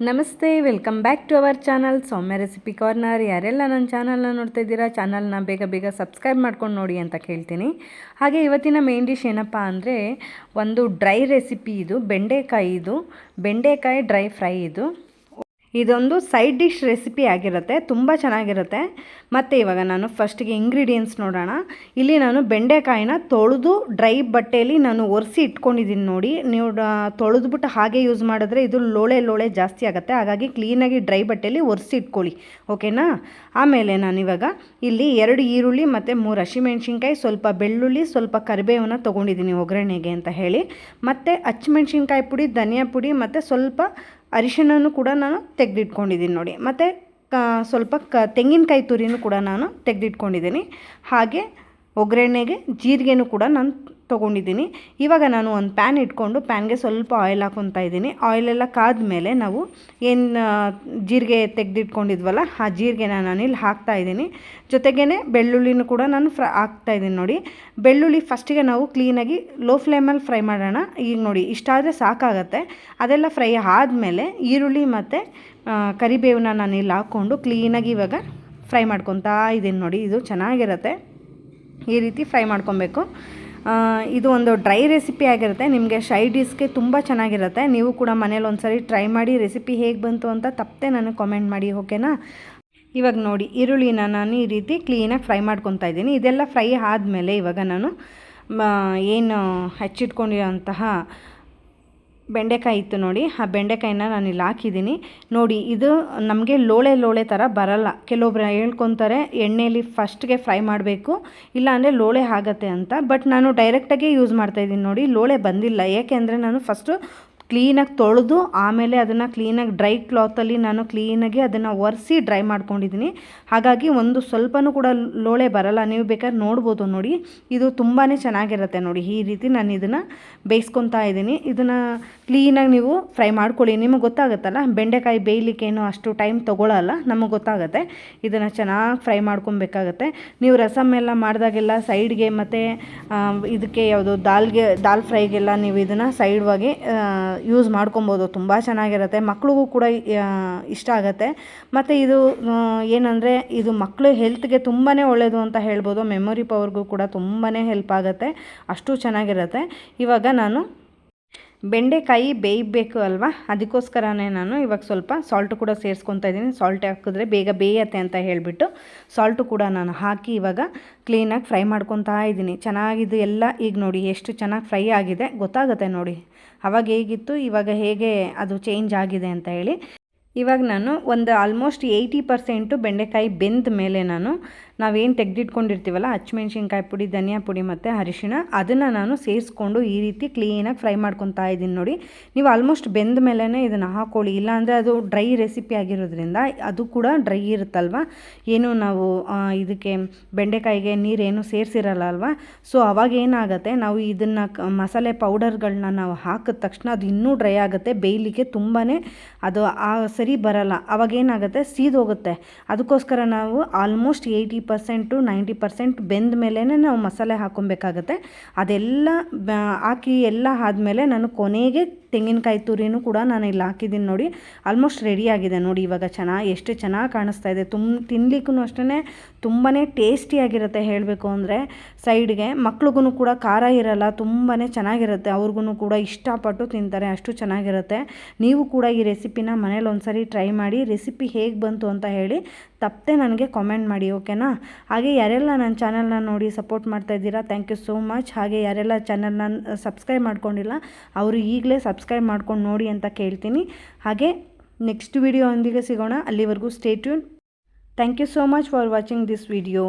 ನಮಸ್ತೆ, welcome back to our channel. Soumya recipe corner. ಯಾರೆಲ್ಲ ನನ್ನ ಚಾನಲ್ನ ನೋಡ್ತಾ ಇದ್ದೀರಾ, ಚಾನಲ್ನ ಬೇಗ ಬೇಗ ಸಬ್ಸ್ಕ್ರೈಬ್ ಮಾಡ್ಕೊಂಡು ನೋಡಿ ಅಂತ ಕೇಳ್ತೀನಿ. ಹಾಗೆ ಇವತ್ತಿನ ಮೇನ್ ಡಿಶ್ ಏನಪ್ಪ ಅಂದರೆ, ಒಂದು ಡ್ರೈ ರೆಸಿಪಿ ಇದು, ಬೆಂಡೆಕಾಯಿ ಇದು. ಬೆಂಡೆಕಾಯಿ ಡ್ರೈ ಫ್ರೈ ಇದು. ಇದೊಂದು ಸೈಡ್ ಡಿಶ್ ರೆಸಿಪಿ ಆಗಿರುತ್ತೆ, ತುಂಬ ಚೆನ್ನಾಗಿರುತ್ತೆ. ಮತ್ತು ಇವಾಗ ನಾನು ಫಸ್ಟಿಗೆ ಇಂಗ್ರೀಡಿಯೆಂಟ್ಸ್ ನೋಡೋಣ. ಇಲ್ಲಿ ನಾನು ಬೆಂಡೆಕಾಯಿನ ತೊಳೆದು ಡ್ರೈ ಬಟ್ಟೆಯಲ್ಲಿ ನಾನು ಒರೆಸಿ ಇಟ್ಕೊಂಡಿದ್ದೀನಿ ನೋಡಿ. ನೀವು ತೊಳೆದ್ಬಿಟ್ಟು ಹಾಗೆ ಯೂಸ್ ಮಾಡಿದ್ರೆ ಇದು ಲೋಳೆ ಲೋಳೆ ಜಾಸ್ತಿ ಆಗುತ್ತೆ. ಹಾಗಾಗಿ ಕ್ಲೀನಾಗಿ ಡ್ರೈ ಬಟ್ಟೆಯಲ್ಲಿ ಒರೆಸಿ ಇಟ್ಕೊಳ್ಳಿ ಓಕೆನಾ ಆಮೇಲೆ ನಾನಿವಾಗ ಇಲ್ಲಿ ಎರಡು ಈರುಳ್ಳಿ ಮತ್ತು ಮೂರು ಹಸಿಮೆಣ್ಸಿನ್ಕಾಯಿ, ಸ್ವಲ್ಪ ಬೆಳ್ಳುಳ್ಳಿ, ಸ್ವಲ್ಪ ಕರಿಬೇವನ್ನು ತೊಗೊಂಡಿದ್ದೀನಿ ಒಗ್ಗರಣೆಗೆ ಅಂತ ಹೇಳಿ. ಮತ್ತು ಹಚ್ಮೆಣ್ಸಿನ್ಕಾಯಿ ಪುಡಿ, ಧನಿಯಾ ಪುಡಿ ಮತ್ತು ಸ್ವಲ್ಪ ಅರಿಶಿಣನೂ ಕೂಡ ನಾನು ತೆಗೆದಿಟ್ಕೊಂಡಿದ್ದೀನಿ ನೋಡಿ. ಮತ್ತು ಸ್ವಲ್ಪ ಕ ತೆಂಗಿನಕಾಯಿ ತುರಿನೂ ಕೂಡ ನಾನು ತೆಗೆದಿಟ್ಕೊಂಡಿದ್ದೀನಿ. ಹಾಗೆ ಒಗ್ಗರಣೆಗೆ ಜೀರಿಗೆನೂ ಕೂಡ ನಾನು ತೊಗೊಂಡಿದ್ದೀನಿ. ಇವಾಗ ನಾನು ಒಂದು ಪ್ಯಾನ್ ಇಟ್ಕೊಂಡು ಪ್ಯಾನ್ಗೆ ಸ್ವಲ್ಪ ಆಯಿಲ್ ಹಾಕೊತಾ ಇದ್ದೀನಿ. ಆಯಿಲೆಲ್ಲ ಕಾದ ಮೇಲೆ ನಾವು ಏನು ಜೀರಿಗೆ ತೆಗೆದಿಟ್ಕೊಂಡಿದ್ವಲ್ಲ, ಆ ಜೀರಿಗೆನ ನಾನು ಇಲ್ಲಿ ಹಾಕ್ತಾ ಇದ್ದೀನಿ. ಜೊತೆಗೇ ಬೆಳ್ಳುಳ್ಳಿನೂ ಕೂಡ ನಾನು ಫ್ರ, ಹಾಕ್ತಾ ಇದ್ದೀನಿ ನೋಡಿ. ಬೆಳ್ಳುಳ್ಳಿ ಫಸ್ಟಿಗೆ ನಾವು ಕ್ಲೀನಾಗಿ ಲೋ ಫ್ಲೇಮಲ್ಲಿ ಫ್ರೈ ಮಾಡೋಣ. ಈಗ ನೋಡಿ ಇಷ್ಟಾದರೆ ಸಾಕಾಗತ್ತೆ. ಅದೆಲ್ಲ ಫ್ರೈ ಆದಮೇಲೆ ಈರುಳ್ಳಿ ಮತ್ತು ಕರಿಬೇವನ್ನ ನಾನು ಇಲ್ಲಿ ಹಾಕ್ಕೊಂಡು ಕ್ಲೀನಾಗಿ ಇವಾಗ ಫ್ರೈ ಮಾಡ್ಕೊತಾ ಇದ್ದೀನಿ ನೋಡಿ. ಇದು ಚೆನ್ನಾಗಿರುತ್ತೆ. ಈ ರೀತಿ ಫ್ರೈ ಮಾಡ್ಕೊಬೇಕು. ಇದು ಒಂದು ಡ್ರೈ ರೆಸಿಪಿ ಆಗಿರುತ್ತೆ. ನಿಮಗೆ ಶೈ ಡಿಸ್ಗೆ ತುಂಬ ಚೆನ್ನಾಗಿರುತ್ತೆ. ನೀವು ಕೂಡ ಮನೇಲಿ ಒಂದ್ಸರಿ ಟ್ರೈ ಮಾಡಿ ರೆಸಿಪಿ ಹೇಗೆ ಬಂತು ಅಂತ ತಪ್ಪದೆ ನನಗೆ ಕಾಮೆಂಟ್ ಮಾಡಿ, ಓಕೆನಾ? ಇವಾಗ ನೋಡಿ, ಈರುಳ್ಳಿನ ನಾನು ಈ ರೀತಿ ಕ್ಲೀನಾಗಿ ಫ್ರೈ ಮಾಡ್ಕೊತಾ ಇದ್ದೀನಿ. ಇದೆಲ್ಲ ಫ್ರೈ ಆದಮೇಲೆ ಇವಾಗ ನಾನು ಏನು ಹೆಚ್ಚಿಟ್ಕೊಂಡಿರೋಂತಹ ಬೆಂಡೆಕಾಯಿ ಇತ್ತು ನೋಡಿ, ಆ ಬೆಂಡೆಕಾಯಿನ ನಾನು ಇಲ್ಲಿ ಹಾಕಿದ್ದೀನಿ. ನೋಡಿ, ಇದು ನಮಗೆ ಲೋಳೆ ಲೋಳೆ ಥರ ಬರಲ್ಲ. ಕೆಲವೊಬ್ರು ಹೇಳ್ಕೊತಾರೆ ಎಣ್ಣೆಯಲ್ಲಿ ಫಸ್ಟ್ಗೆ ಫ್ರೈ ಮಾಡಬೇಕು ಇಲ್ಲಾಂದರೆ ಲೋಳೆ ಆಗತ್ತೆ ಅಂತ. ಬಟ್ ನಾನು ಡೈರೆಕ್ಟಾಗೆ ಯೂಸ್ ಮಾಡ್ತಾಯಿದ್ದೀನಿ ನೋಡಿ, ಲೋಳೆ ಬಂದಿಲ್ಲ. ಏಕೆಂದರೆ ನಾನು ಫಸ್ಟು ಕ್ಲೀನಾಗಿ ತೊಳೆದು ಆಮೇಲೆ ಅದನ್ನು ಕ್ಲೀನಾಗಿ ಡ್ರೈ ಕ್ಲಾತಲ್ಲಿ ನಾನು ಕ್ಲೀನಾಗಿ ಅದನ್ನು ಒರೆಸಿ ಡ್ರೈ ಮಾಡ್ಕೊಂಡಿದ್ದೀನಿ. ಹಾಗಾಗಿ ಒಂದು ಸ್ವಲ್ಪನೂ ಕೂಡ ಲೋಳೆ ಬರಲ್ಲ. ನೀವು ಬೇಕಾದ್ರೆ ನೋಡ್ಬೋದು ನೋಡಿ. ಇದು ತುಂಬಾ ಚೆನ್ನಾಗಿರುತ್ತೆ ನೋಡಿ. ಈ ರೀತಿ ನಾನು ಇದನ್ನು ಬೇಯಿಸ್ಕೊತಾ ಇದ್ದೀನಿ. ಇದನ್ನು ಕ್ಲೀನಾಗಿ ನೀವು ಫ್ರೈ ಮಾಡ್ಕೊಳ್ಳಿ. ನಿಮಗೆ ಗೊತ್ತಾಗುತ್ತಲ್ಲ, ಬೆಂಡೆಕಾಯಿ ಬೇಯಲಿಕ್ಕೇನು ಅಷ್ಟು ಟೈಮ್ ತೊಗೊಳ್ಳಲ್ಲ ನಮಗೆ ಗೊತ್ತಾಗುತ್ತೆ. ಇದನ್ನು ಚೆನ್ನಾಗಿ ಫ್ರೈ ಮಾಡ್ಕೊಬೇಕಾಗತ್ತೆ. ನೀವು ರಸಮ್ ಎಲ್ಲ ಮಾಡಿದಾಗೆಲ್ಲ ಸೈಡ್ಗೆ ಮತ್ತು ಇದಕ್ಕೆ ಯಾವುದು ದಾಲ್ಗೆ, ದಾಲ್ ಫ್ರೈಗೆಲ್ಲ ನೀವು ಇದನ್ನು ಸೈಡ್ವಾಗಿ ಯೂಸ್ ಮಾಡ್ಕೊಬೋದು, ತುಂಬ ಚೆನ್ನಾಗಿರುತ್ತೆ. ಮಕ್ಳಿಗೂ ಕೂಡ ಇಷ್ಟ ಆಗುತ್ತೆ. ಮತ್ತು ಇದು ಏನಂದರೆ ಇದು ಮಕ್ಕಳು ಹೆಲ್ತ್ಗೆ ತುಂಬಾ ಒಳ್ಳೆಯದು ಅಂತ ಹೇಳ್ಬೋದು. ಮೆಮೊರಿ ಪವರ್ಗೂ ಕೂಡ ತುಂಬಾ ಹೆಲ್ಪ್ ಆಗುತ್ತೆ. ಅಷ್ಟು ಚೆನ್ನಾಗಿರುತ್ತೆ. ಇವಾಗ ನಾನು ಬೆಂಡೆಕಾಯಿ ಬೇಯಬೇಕು ಅಲ್ವಾ? ಅದಕ್ಕೋಸ್ಕರನೇ ನಾನು ಇವಾಗ ಸ್ವಲ್ಪ ಸಾಲ್ಟು ಕೂಡ ಸೇರಿಸ್ಕೊತಾ ಇದ್ದೀನಿ. ಸಾಲ್ಟ್ ಹಾಕಿದ್ರೆ ಬೇಗ ಬೇಯತ್ತೆ ಅಂತ ಹೇಳಿಬಿಟ್ಟು ಸಾಲ್ಟು ಕೂಡ ನಾನು ಹಾಕಿ ಇವಾಗ ಕ್ಲೀನಾಗಿ ಫ್ರೈ ಮಾಡ್ಕೊತಾ ಇದ್ದೀನಿ. ಚೆನ್ನಾಗಿದ್ದು ಎಲ್ಲ, ಈಗ ನೋಡಿ ಎಷ್ಟು ಚೆನ್ನಾಗಿ ಫ್ರೈ ಆಗಿದೆ. ಗೊತ್ತಾಗುತ್ತೆ ನೋಡಿ. ಅವಾಗ ಹೇಗಿತ್ತು, ಇವಾಗ ಹೇಗೆ ಅದು ಚೇಂಜ್ ಆಗಿದೆ ಅಂತ ಹೇಳಿ. ಇವಾಗ ನಾನು ಒಂದು ಆಲ್ಮೋಸ್ಟ್ ಏಯ್ಟಿ ಪರ್ಸೆಂಟು ಬೆಂಡೆಕಾಯಿ ಬೆಂದ ಮೇಲೆ ನಾನು ನಾವೇನು ತೆಗೆದಿಟ್ಕೊಂಡಿರ್ತೀವಲ್ಲ ಹಚ್ಮೆಣ್ಸಿನ್ಕಾಯಿ ಪುಡಿ, ಧನಿಯಾ ಪುಡಿ ಮತ್ತು ಅರಿಶಿಣ, ಅದನ್ನು ನಾನು ಸೇರಿಸ್ಕೊಂಡು ಈ ರೀತಿ ಕ್ಲೀನಾಗಿ ಫ್ರೈ ಮಾಡ್ಕೊತಾ ಇದ್ದೀನಿ ನೋಡಿ. ನೀವು ಆಲ್ಮೋಸ್ಟ್ ಬೆಂದ ಮೇಲೇ ಇದನ್ನು ಹಾಕ್ಕೊಳ್ಳಿ ಇಲ್ಲಾಂದರೆ ಅದು ಡ್ರೈ ರೆಸಿಪಿ ಆಗಿರೋದ್ರಿಂದ ಅದು ಕೂಡ ಡ್ರೈ ಇರುತ್ತಲ್ವ? ಏನು ನಾವು ಇದಕ್ಕೆ ಬೆಂಡೆಕಾಯಿಗೆ ನೀರೇನು ಸೇರಿಸಿರಲ್ಲ ಅಲ್ವಾ? ಸೊ ಅವಾಗ ಏನಾಗುತ್ತೆ, ನಾವು ಇದನ್ನು ಮಸಾಲೆ ಪೌಡರ್ಗಳನ್ನ ನಾವು ಹಾಕಿದ ತಕ್ಷಣ ಅದು ಇನ್ನೂ ಡ್ರೈ ಆಗುತ್ತೆ, ಬೇಯಲಿಕ್ಕೆ ತುಂಬಾ ಅದು ಆ ಸರಿ ಬರಲ್ಲ. ಅವಾಗೇನಾಗುತ್ತೆ ಸೀದೋಗುತ್ತೆ. ಅದಕ್ಕೋಸ್ಕರ ನಾವು almost eighty percent ninety percent ಬೆಂದ ಮೇಲೆ ನಾವು ಮಸಾಲೆ ಹಾಕ್ಕೊಬೇಕಾಗತ್ತೆ ಅದೆಲ್ಲ ಹಾಕಿ ಎಲ್ಲ ಆದಮೇಲೆ ನಾನು ಕೊನೆಗೆ ತೆಂಗಿನಕಾಯಿ ತುರಿನೂ ಕೂಡ ನಾನು ಇಲ್ಲಿ ಹಾಕಿದ್ದೀನಿ ನೋಡಿ. ಆಲ್ಮೋಸ್ಟ್ ರೆಡಿ ಆಗಿದೆ ನೋಡಿ ಇವಾಗ ಚೆನ್ನಾಗಿ ಎಷ್ಟು ಚೆನ್ನಾಗಿ ಕಾಣಿಸ್ತಾ ಇದೆ. ತುಂಬ ತಿನ್ಲಿಕ್ಕೂ ಅಷ್ಟೇ ತುಂಬಾ ಟೇಸ್ಟಿಯಾಗಿರುತ್ತೆ ಹೇಳಬೇಕು ಅಂದರೆ. ಸೈಡ್ಗೆ ಮಕ್ಳಿಗೂ ಕೂಡ ಖಾರ ಇರಲ್ಲ ತುಂಬಾ ಚೆನ್ನಾಗಿರುತ್ತೆ. ಅವ್ರಿಗೂ ಕೂಡ ಇಷ್ಟಪಟ್ಟು ತಿಂತಾರೆ, ಅಷ್ಟು ಚೆನ್ನಾಗಿರುತ್ತೆ. ನೀವು ಕೂಡ ಈ ರೆಸಿಪಿನ ಮನೇಲಿ ಒಂದ್ಸರಿ ಟ್ರೈ ಮಾಡಿ, ರೆಸಿಪಿ ಹೇಗೆ ಬಂತು ಅಂತ ಹೇಳಿ ತಪ್ಪದೆ ನನಗೆ ಕಾಮೆಂಟ್ ಮಾಡಿ, ಓಕೆನಾ? ಹಾಗೆ ಯಾರೆಲ್ಲ ನನ್ನ ಚಾನಲ್ನ ನೋಡಿ ಸಪೋರ್ಟ್ ಮಾಡ್ತಾ ಇದ್ದೀರಾ ಥ್ಯಾಂಕ್ ಯು ಸೋ ಮಚ್ ಹಾಗೆ ಯಾರೆಲ್ಲ ಚಾನಲ್ನ ಸಬ್ಸ್ಕ್ರೈಬ್ ಮಾಡ್ಕೊಂಡಿಲ್ಲ, ಅವರು ಈಗಲೇ ಸಬ್ಸ್ಕ್ರೈಬ್ ಮಾಡ್ಕೊಂಡು ನೋಡಿ ಅಂತ ಕೇಳ್ತೀನಿ. ಹಾಗೆ ನೆಕ್ಸ್ಟ್ ವಿಡಿಯೋ ಒಂದಿಗೆ ಸಿಗೋಣ. ಅಲ್ಲಿವರೆಗೂ stay tune thank you so much for watching this video